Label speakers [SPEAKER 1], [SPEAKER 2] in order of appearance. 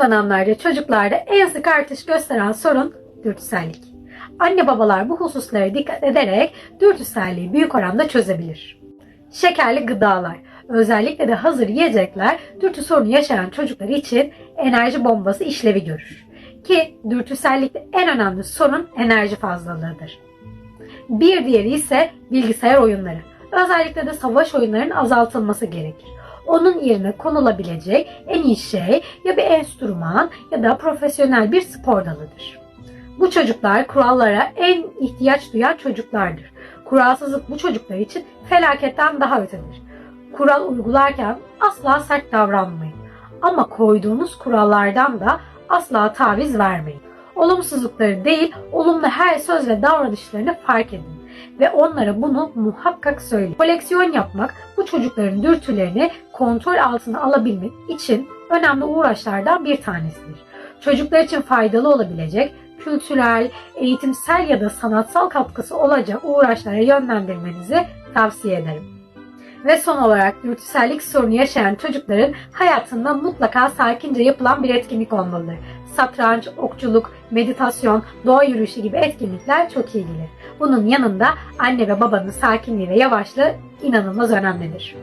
[SPEAKER 1] Son dönemlerde çocuklarda en sık artış gösteren sorun dürtüsellik. Anne babalar bu hususlara dikkat ederek dürtüselliği büyük oranda çözebilir. Şekerli gıdalar, özellikle de hazır yiyecekler dürtü sorunu yaşayan çocuklar için enerji bombası işlevi görür. Ki dürtüsellikte en önemli sorun enerji fazlalığıdır. Bir diğeri ise bilgisayar oyunları. Özellikle de savaş oyunlarının azaltılması gerekir. Onun yerine konulabilecek en iyi şey ya bir enstrüman ya da profesyonel bir spor dalıdır. Bu çocuklar kurallara en ihtiyaç duyan çocuklardır. Kuralsızlık bu çocuklar için felaketten daha ötedir. Kural uygularken asla sert davranmayın. Ama koyduğunuz kurallardan da asla taviz vermeyin. Olumsuzlukları değil, olumlu her söz ve davranışlarını fark edin ve onlara bunu muhakkak söyleyin. Koleksiyon yapmak bu çocukların dürtülerini kontrol altına alabilmek için önemli uğraşlardan bir tanesidir. Çocuklar için faydalı olabilecek kültürel, eğitimsel ya da sanatsal katkısı olacak uğraşlara yönlendirmenizi tavsiye ederim. Ve son olarak dürtüsellik sorunu yaşayan çocukların hayatında mutlaka sakince yapılan bir etkinlik olmalıdır. Satranç, okçuluk, meditasyon, doğa yürüyüşü gibi etkinlikler çok iyi gelir. Bunun yanında anne ve babanın sakinliği ve yavaşlığı inanılmaz önemlidir.